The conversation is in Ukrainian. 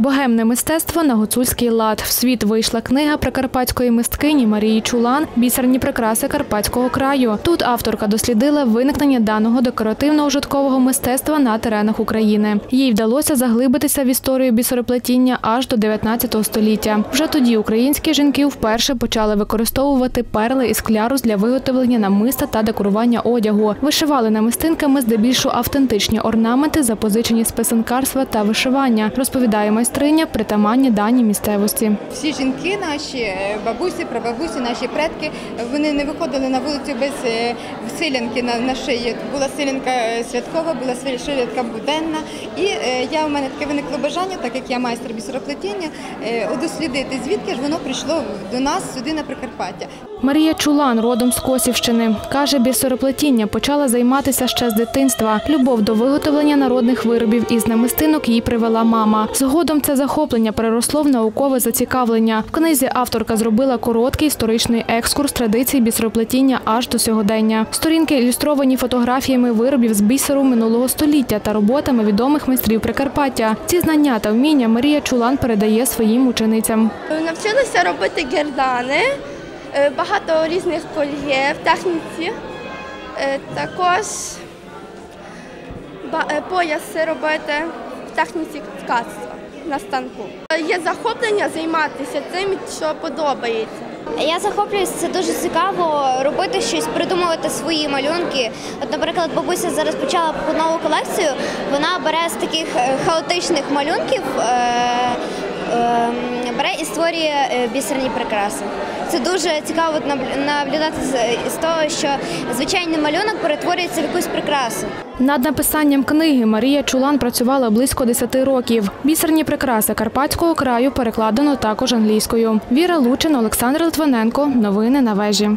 Богемне мистецтво на гуцульський лад. В світ вийшла книга прикарпатської мисткині Марії Чулан Бісерні прикраси Карпатського краю. Тут авторка дослідила виникнення даного декоративно-ужиткового мистецтва на теренах України. Їй вдалося заглибитися в історію бісероплетіння аж до 19 століття. Вже тоді українські жінки вперше почали використовувати перли і склярус для виготовлення намиста та декорування одягу. Вишивали намистинками здебільшого автентичні орнаменти, запозичені з писанкарства та вишивання, розповідає майстриня притаманні дані місцевості. Всі жінки, наші е, бабусі, прабабусі, наші предки, вони не виходили на вулицю без е, силянки на, на шиї. Була силянка е, святкова, була силянка буденна. І я у мене таке виникло бажання, так як я майстер бісероплетіння, дослідити, звідки ж воно прийшло до нас сюди на Прикарпаття. Марія Чулан, родом з Косівщини, каже, бісероплетіння почала займатися ще з дитинства. Любов до виготовлення народних виробів із намистинок їй привела мама. Згодом це захоплення переросло в наукове зацікавлення. В книзі авторка зробила короткий історичний екскурс традицій бісероплетіння аж до сьогодення. Сторінки ілюстровані фотографіями виробів з бісеру минулого століття та роботами відомих майстрів Прикарпаття. Ці знання та вміння Марія Чулан передає своїм ученицям. Навчилася робити гердани, е, багато різних кольє в техніці. Е, Також е, пояси робити в техніці ткацтва на станку. Є захоплення займатися тим, що подобається. Я захоплююсь, це дуже цікаво робити щось, придумувати свої малюнки. От, наприклад, бабуся зараз почала нову колекцію. Вона бере з таких е, хаотичних малюнків, е, е, бере і створює е, бісерні прикраси. Це дуже цікаво наблюдати з того, що звичайний малюнок перетворюється в якусь прикрасу. Над написанням книги Марія Чулан працювала близько 10 років. Бісерні прикраси Карпатського краю перекладено також англійською. Віра Лучин, Олександр Литвиненко. Новини на вежі.